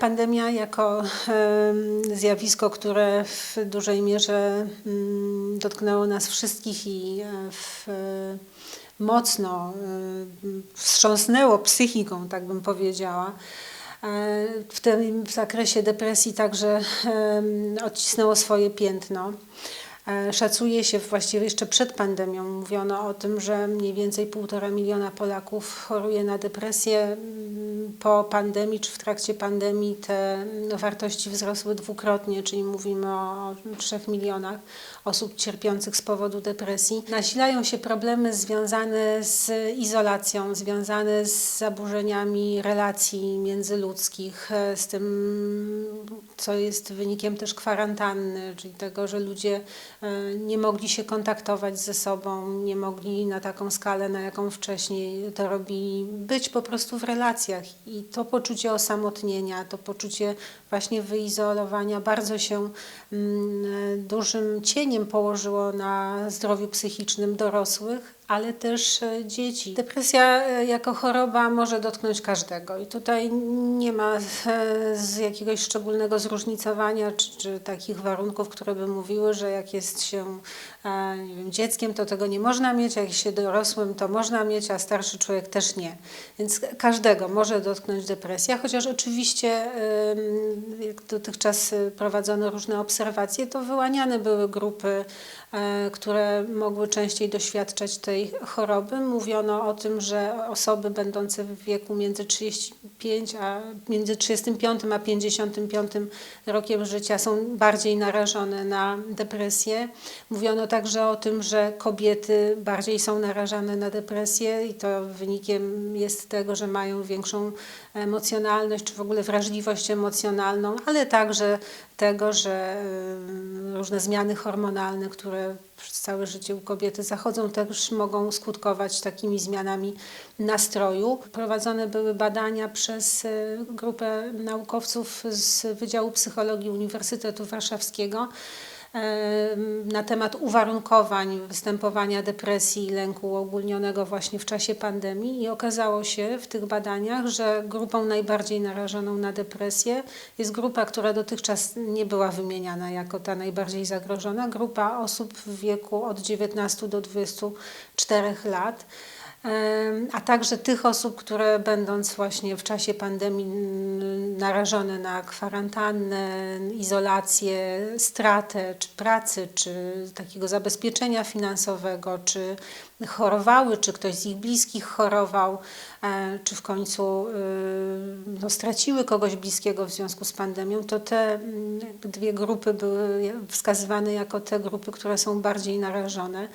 Pandemia jako zjawisko, które w dużej mierze mm, dotknęło nas wszystkich i e, w, e, mocno e, wstrząsnęło psychiką, tak bym powiedziała. W tym zakresie depresji także odcisnęło swoje piętno. Szacuje się właściwie jeszcze przed pandemią, mówiono o tym, że mniej więcej półtora miliona Polaków choruje na depresję. Po pandemii czy w trakcie pandemii te mm, wartości wzrosły dwukrotnie, czyli mówimy o 3 milionach osób cierpiących z powodu depresji. Nasilają się problemy związane z izolacją, związane z zaburzeniami relacji międzyludzkich, e, z tym, co jest wynikiem też kwarantanny, czyli tego, że ludzie e, nie mogli się kontaktować ze sobą, nie mogli na taką skalę, na jaką wcześniej to robili, być po prostu w relacjach. I to poczucie osamotnienia, to poczucie właśnie wyizolowania bardzo się mm, dużym cieniem położyło na zdrowiu psychicznym dorosłych, ale też e, dzieci. Depresja e, jako choroba może dotknąć każdego i tutaj nie ma e, z jakiegoś szczególnego zróżnicowania czy, czy takich warunków, które by mówiły, że jak jest się wiem, dzieckiem, to tego nie można mieć, jak się dorosłym, to można mieć, a starszy człowiek też nie. Więc każdego może dotknąć depresja, chociaż oczywiście jak dotychczas prowadzono różne obserwacje, to wyłaniane były grupy, które mogły częściej doświadczać tej choroby. Mówiono o tym, że osoby będące w wieku między 35 a między 35 a 55 rokiem życia są bardziej narażone na depresję. Mówiono także o tym, że kobiety bardziej są narażane na depresję i to wynikiem jest tego, że mają większą emocjonalność czy w ogóle wrażliwość emocjonalną, ale także tego, że y, różne zmiany hormonalne, które przez całe życie u kobiety zachodzą, też mogą skutkować takimi zmianami nastroju. Prowadzone były badania przez y, grupę naukowców z Wydziału Psychologii Uniwersytetu Warszawskiego na temat uwarunkowań występowania depresji i lęku uogólnionego właśnie w czasie pandemii i okazało się w tych badaniach, że grupą najbardziej narażoną na depresję jest grupa, która dotychczas nie była wymieniana jako ta najbardziej zagrożona, grupa osób w wieku od 19 do 24 lat. A także tych osób, które będąc właśnie w czasie pandemii narażone na kwarantannę, izolację, stratę czy pracy, czy takiego zabezpieczenia finansowego, czy chorowały, czy ktoś z ich bliskich chorował, e, czy w końcu y, no, straciły kogoś bliskiego w związku z pandemią, to te mm, dwie grupy były wskazywane jako te grupy, które są bardziej narażone.